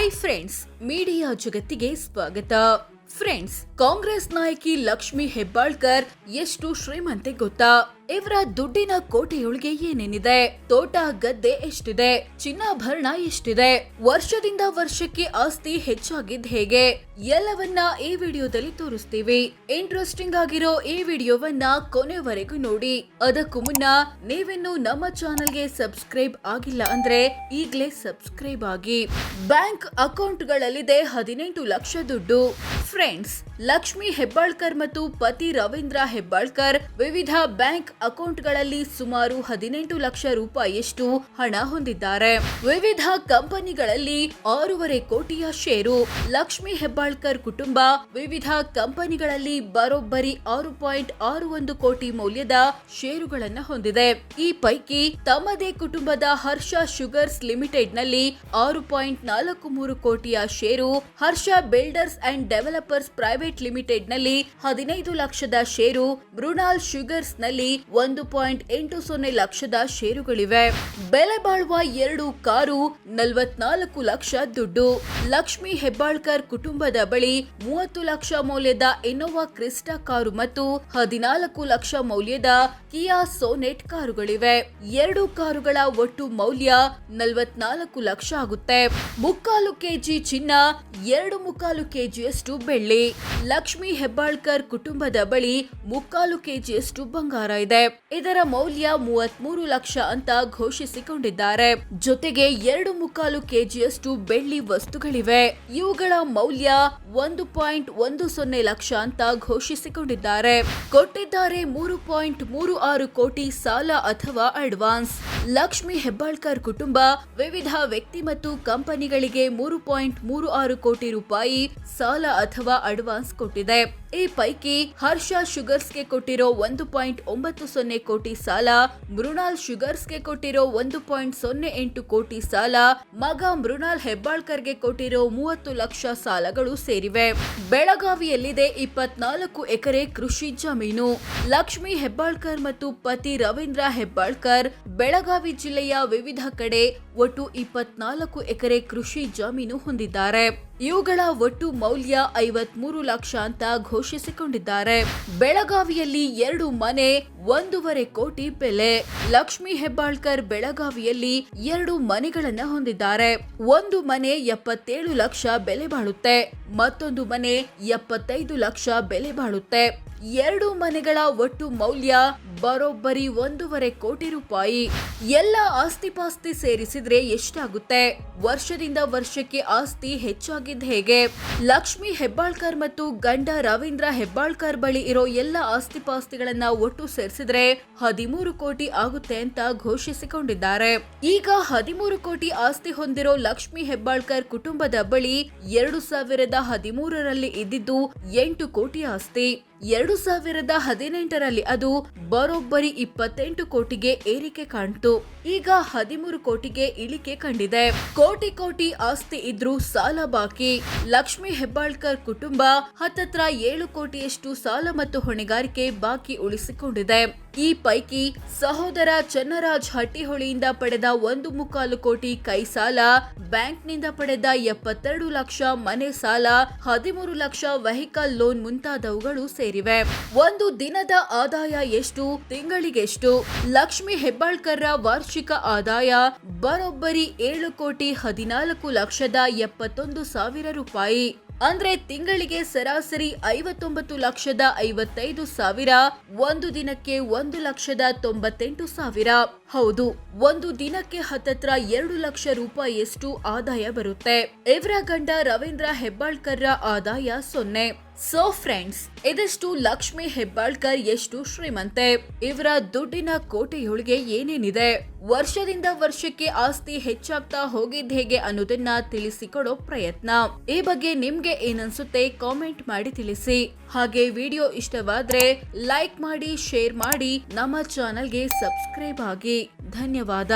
Hi friends media ಜಗತ್ತಿಗೆ ಸ್ವಾಗತ friends Congress ನಾಯಕಿ ಲಕ್ಷ್ಮಿ ಹೆಬ್ಬಾಳ್ಕರ್ ಎಷ್ಟು ಶ್ರೀಮಂತೆ ಗೊತ್ತಾ ಇವರ ದುಡ್ಡಿನ ಕೋಟೆಯೊಳಗೆ ಏನೇನಿದೆ? ತೋಟ, ಗದ್ದೆ ಎಷ್ಟಿದೆ? ಚಿನ್ನಾಭರಣ ಎಷ್ಟಿದೆ? ವರ್ಷದಿಂದ ವರ್ಷಕ್ಕೆ ಆಸ್ತಿ ಹೆಚ್ಚಾಗಿದ್ ಹೇಗೆ? ಎಲ್ಲವನ್ನ ಈ ವಿಡಿಯೋದಲ್ಲಿ ತೋರಿಸ್ತೀವಿ. ಇಂಟ್ರೆಸ್ಟಿಂಗ್ ಆಗಿರೋ ಈ ವಿಡಿಯೋವನ್ನ ಕೊನೆವರೆಗೂ ನೋಡಿ. ಅದಕ್ಕೂ ಮುನ್ನ ನೀವಿನ್ನು ನಮ್ಮ ಚಾನೆಲ್ಗೆ ಸಬ್ಸ್ಕ್ರೈಬ್ ಆಗಿಲ್ಲ ಅಂದ್ರೆ ಈಗಲೇ ಸಬ್ಸ್ಕ್ರೈಬ್ ಆಗಿ. ಬ್ಯಾಂಕ್ ಅಕೌಂಟ್ಗಳಲ್ಲಿದೆ ಹದಿನೆಂಟು ಲಕ್ಷ ದುಡ್ಡು. ಫ್ರೆಂಡ್ಸ್, ಲಕ್ಷ್ಮಿ ಹೆಬ್ಬಾಳ್ಕರ್ ಮತ್ತು ಪತಿ ರವೀಂದ್ರ ಹೆಬ್ಬಾಳ್ಕರ್ ವಿವಿಧ ಬ್ಯಾಂಕ್ ಅಕೌಂಟ್ಗಳಲ್ಲಿ ಸುಮಾರು ಹದಿನೆಂಟು ಲಕ್ಷ ರೂಪಾಯಿಯಷ್ಟು ಹಣ ಹೊಂದಿದ್ದಾರೆ. ವಿವಿಧ ಕಂಪನಿಗಳಲ್ಲಿ ಆರೂವರೆ ಕೋಟಿಯ ಷೇರು. ಲಕ್ಷ್ಮಿ ಹೆಬ್ಬಾಳ್ಕರ್ ಕುಟುಂಬ ವಿವಿಧ ಕಂಪನಿಗಳಲ್ಲಿ ಬರೋಬ್ಬರಿ ಆರು ಪಾಯಿಂಟ್ ಆರು ಒಂದು ಕೋಟಿ ಮೌಲ್ಯದ ಷೇರುಗಳನ್ನು ಹೊಂದಿದೆ. ಈ ಪೈಕಿ ತಮ್ಮದೇ ಕುಟುಂಬದ ಹರ್ಷ ಶುಗರ್ಸ್ ಲಿಮಿಟೆಡ್ನಲ್ಲಿ ಆರು ಪಾಯಿಂಟ್ ನಾಲ್ಕು ಮೂರು ಕೋಟಿಯ ಷೇರು. Harsha builders and developers private ಲಿಮಿಟೆಡ್ನಲ್ಲಿ ಹದಿನೈದು ಲಕ್ಷದ ಷೇರು. ಮೃಣಾಲ್ ಶುಗರ್ಸ್ನಲ್ಲಿ ಒಂದು ಪಾಯಿಂಟ್ ಎಂಟು ಸೊನ್ನೆ ಲಕ್ಷದ ಷೇರುಗಳಿವೆ. ಬೆಲೆ ಬಾಳುವ ಎರಡು ಕಾರು, ನಲವತ್ನಾಲ್ಕು ಲಕ್ಷ ದುಡ್ಡು. ಲಕ್ಷ್ಮಿ ಹೆಬ್ಬಾಳ್ಕರ್ ಕುಟುಂಬದ ಬಳಿ ಮೂವತ್ತು ಲಕ್ಷ ಮೌಲ್ಯದ ಇನೋವಾ ಕ್ರಿಸ್ಟಾ ಕಾರು ಮತ್ತು ಹದಿನಾಲ್ಕು ಲಕ್ಷ ಮೌಲ್ಯದ ಕಿಯಾ ಸೋನೆಟ್ ಕಾರುಗಳಿವೆ. ಎರಡು ಕಾರುಗಳ ಒಟ್ಟು ಮೌಲ್ಯ ನಲವತ್ನಾಲ್ಕು ಲಕ್ಷ ಆಗುತ್ತೆ. ಮುಕ್ಕಾಲು ಕೆಜಿ ಚಿನ್ನ, ಎರಡು ಮುಕ್ಕಾಲು ಕೆಜಿಯಷ್ಟು ಬೆಳ್ಳಿ. ಲಕ್ಷ್ಮಿ ಹೆಬ್ಬಾಳ್ಕರ್ ಕುಟುಂಬದ ಬಳಿ ಮುಕ್ಕಾಲು ಕೆಜಿಯಷ್ಟು ಬಂಗಾರ ಇದೆ. ಇದರ ಮೌಲ್ಯ ಮೂವತ್ಮೂರು ಲಕ್ಷ ಅಂತ ಘೋಷಿಸಿಕೊಂಡಿದ್ದಾರೆ. ಜೊತೆಗೆ ಎರಡು ಮುಕ್ಕಾಲು ಕೆಜಿಯಷ್ಟು ಬೆಳ್ಳಿ ವಸ್ತುಗಳಿವೆ. ಇವುಗಳ ಮೌಲ್ಯ ಒಂದು ಪಾಯಿಂಟ್ ಒಂದು ಸೊನ್ನೆ ಲಕ್ಷ ಅಂತ ಘೋಷಿಸಿಕೊಂಡಿದ್ದಾರೆ. ಕೊಟ್ಟಿದ್ದಾರೆ ಮೂರು ಪಾಯಿಂಟ್ ಮೂರು ಆರು ಕೋಟಿ ಸಾಲ ಅಥವಾ ಅಡ್ವಾನ್ಸ್. ಲಕ್ಷ್ಮಿ ಹೆಬ್ಬಾಳ್ಕರ್ ಕುಟುಂಬ ವಿವಿಧ ವ್ಯಕ್ತಿ ಮತ್ತು ಕಂಪನಿಗಳಿಗೆ ಮೂರು ಪಾಯಿಂಟ್ ಮೂರು ಆರು ಕೋಟಿ ರೂಪಾಯಿ ಸಾಲ ಅಥವಾ ಅಡ್ವಾನ್ಸ್ ಕೊಟ್ಟಿದೆ. ಈ ಪೈಕಿ ಹರ್ಷ ಶುಗರ್ಸ್ಗೆ ಕೊಟ್ಟಿರೋ ಒಂದು ಪಾಯಿಂಟ್ ಒಂಬತ್ತು ಸೊನ್ನೆ ಕೋಟಿ ಸಾಲ, ಮೃಣಾಲ್ ಶುಗರ್ಸ್ಗೆ ಕೊಟ್ಟಿರೋ ಒಂದು ಪಾಯಿಂಟ್ ಸೊನ್ನೆ ಎಂಟು ಕೋಟಿ ಸಾಲ, ಮಗ ಮೃಣಾಲ್ ಹೆಬ್ಬಾಳ್ಕರ್ಗೆ ಕೊಟ್ಟಿರೋ ಮೂವತ್ತು ಲಕ್ಷ ಸಾಲಗಳು ಸೇರಿವೆ. ಬೆಳಗಾವಿಯಲ್ಲಿದೆ ಇಪ್ಪತ್ನಾಲ್ಕು ಎಕರೆ ಕೃಷಿ ಜಮೀನು. ಲಕ್ಷ್ಮಿ ಹೆಬ್ಬಾಳ್ಕರ್ ಮತ್ತು ಪತಿ ರವೀಂದ್ರ ಹೆಬ್ಬಾಳ್ಕರ್ ಬೆಳಗಾವಿ ಜಿಲ್ಲೆಯ ವಿವಿಧ ಕಡೆ ಒಟ್ಟು ಇಪ್ಪತ್ನಾಲ್ಕು ಎಕರೆ ಕೃಷಿ ಜಮೀನು ಹೊಂದಿದ್ದಾರೆ. ಇವುಗಳ ಒಟ್ಟು ಮೌಲ್ಯ ಐವತ್ಮೂರು ಲಕ್ಷ ಅಂತ ಘೋಷಿಸಿಕೊಂಡಿದ್ದಾರೆ. ಬೆಳಗಾವಿಯಲ್ಲಿ ಎರಡು ಮನೆ, ಒಂದೂವರೆ ಕೋಟಿ ಬೆಲೆ. ಲಕ್ಷ್ಮಿ ಹೆಬ್ಬಾಳ್ಕರ್ ಬೆಳಗಾವಿಯಲ್ಲಿ ಎರಡು ಮನೆಗಳನ್ನ ಹೊಂದಿದ್ದಾರೆ. ಒಂದು ಮನೆ ಎಪ್ಪತ್ತೇಳು ಲಕ್ಷ ಬೆಲೆ ಬಾಳುತ್ತೆ. ಮತ್ತೊಂದು ಮನೆ ಎಪ್ಪತ್ತೈದು ಲಕ್ಷ ಬೆಲೆ ಬಾಳುತ್ತೆ. ಎರಡು ಮನೆಗಳ ಒಟ್ಟು ಮೌಲ್ಯ ಬರೋಬ್ಬರಿ ಒಂದೂವರೆ ಕೋಟಿ ರೂಪಾಯಿ. ಎಲ್ಲ ಆಸ್ತಿ ಪಾಸ್ತಿ ಸೇರಿಸಿದ್ರೆ ಎಷ್ಟಾಗುತ್ತೆ? ವರ್ಷದಿಂದ ವರ್ಷಕ್ಕೆ ಆಸ್ತಿ ಹೆಚ್ಚಾಗಿದ್ದ ಹೇಗೆ? ಲಕ್ಷ್ಮಿ ಹೆಬ್ಬಾಳ್ಕರ್ ಮತ್ತು ಗಂಡ ರವೀಂದ್ರ ಹೆಬ್ಬಾಳ್ಕರ್ ಬಳಿ ಇರೋ ಎಲ್ಲ ಆಸ್ತಿ ಪಾಸ್ತಿಗಳನ್ನ ಒಟ್ಟು ಸೇರಿಸಿದ್ರೆ ಹದಿಮೂರು ಕೋಟಿ ಆಗುತ್ತೆ ಅಂತ ಘೋಷಿಸಿಕೊಂಡಿದ್ದಾರೆ. ಈಗ ಹದಿಮೂರು ಕೋಟಿ ಆಸ್ತಿ ಹೊಂದಿರೋ ಲಕ್ಷ್ಮಿ ಹೆಬ್ಬಾಳ್ಕರ್ ಕುಟುಂಬದ ಬಳಿ ಎರಡು ಸಾವಿರದ ಹದಿಮೂರರಲ್ಲಿ ಇದ್ದಿದ್ದು ಎಂಟು ಕೋಟಿ ಆಸ್ತಿ. ಎರಡು ಸಾವಿರದ ಹದಿನೆಂಟರಲ್ಲಿ ಅದು ಬರೋಬ್ಬರಿ ಇಪ್ಪತ್ತೆಂಟು ಕೋಟಿಗೆ ಏರಿಕೆ ಕಾಣ್ತು. ಈಗ ಹದಿಮೂರು ಕೋಟಿಗೆ ಇಳಿಕೆ ಕಂಡಿದೆ. ಕೋಟಿ ಕೋಟಿ ಆಸ್ತಿ ಇದ್ರೂ ಸಾಲ ಬಾಕಿ. ಲಕ್ಷ್ಮಿ ಹೆಬ್ಬಾಳ್ಕರ್ ಕುಟುಂಬ ಹತ್ತತ್ರ ಏಳು ಕೋಟಿಯಷ್ಟು ಸಾಲ ಮತ್ತು ಹೊಣೆಗಾರಿಕೆ ಬಾಕಿ ಉಳಿಸಿಕೊಂಡಿದೆ. ಈ ಪೈಕಿ ಸಹೋದರ ಚನ್ನರಾಜ್ ಹಟ್ಟಿಹೊಳಿಯಿಂದ ಪಡೆದ ಒಂದು ಮುಕ್ಕಾಲು ಕೋಟಿ ಕೈ ಸಾಲ, ಬ್ಯಾಂಕ್ನಿಂದ ಪಡೆದ ಎಪ್ಪತ್ತೆರಡು ಲಕ್ಷ ಮನೆ ಸಾಲ, ಹದಿಮೂರು ಲಕ್ಷ ವೆಹಿಕಲ್ ಲೋನ್ ಮುಂತಾದವುಗಳು ಸೇರಿವೆ. ಒಂದು ದಿನದ ಆದಾಯ ಎಷ್ಟು, ತಿಂಗಳಿಗೆಷ್ಟು? ಲಕ್ಷ್ಮಿ ಹೆಬ್ಬಾಳ್ಕರ್ರ ವಾರ್ಷಿಕ ಆದಾಯ ಬರೋಬ್ಬರಿ ಏಳು ಕೋಟಿ ಹದಿನಾಲ್ಕು ಲಕ್ಷದ ಎಪ್ಪತ್ತೊಂದು ಸಾವಿರ ರೂಪಾಯಿ. ಅಂದ್ರೆ ತಿಂಗಳಿಗೆ ಸರಾಸರಿ ಐವತ್ತೊಂಬತ್ತು ಲಕ್ಷದ ಐವತ್ತೈದು ಸಾವಿರ, ಒಂದು ದಿನಕ್ಕೆ ಒಂದು ಲಕ್ಷದ ತೊಂಬತ್ತೆಂಟು ಸಾವಿರ. ಹೌದು, ಒಂದು ದಿನಕ್ಕೆ ಹತ್ತತ್ರ ಎರಡು ಲಕ್ಷ ರೂಪಾಯಿಯಷ್ಟು ಆದಾಯ ಬರುತ್ತೆ. ಇವರ ಗಂಡ ರವೀಂದ್ರ ಹೆಬ್ಬಾಳ್ಕರ್ರ ಆದಾಯ ಸೊನ್ನೆ. ಸೊ ಫ್ರೆಂಡ್ಸ್ ಇದಷ್ಟು ಲಕ್ಷ್ಮಿ ಹೆಬ್ಬಾಳ್ಕರ್ ಎಷ್ಟು ಶ್ರೀಮಂತೆ. ಇವರ ದುಡ್ಡಿನ ಕೋಟೆಯೊಳಗೆ ಏನೇನಿದೆ? ವರ್ಷದಿಂದ ವರ್ಷಕ್ಕೆ ಆಸ್ತಿ ಹೆಚ್ಚಾಗ್ತಾ ಹೋಗಿದ್ ಹೇಗೆ ಅನ್ನೋದನ್ನ ತಿಳಿಸಿಕೊಡೋ ಪ್ರಯತ್ನ. ಈ ಬಗ್ಗೆ ನಿಮ್ಗೆ ಏನನ್ಸುತ್ತೆ ಕಾಮೆಂಟ್ ಮಾಡಿ ತಿಳಿಸಿ. ಹಾಗೆ ವಿಡಿಯೋ ಇಷ್ಟವಾದ್ರೆ ಲೈಕ್ ಮಾಡಿ, ಶೇರ್ ಮಾಡಿ, ನಮ್ಮ ಚಾನಲ್ಗೆ ಸಬ್ಸ್ಕ್ರೈಬ್ ಆಗಿ. ಧನ್ಯವಾದ.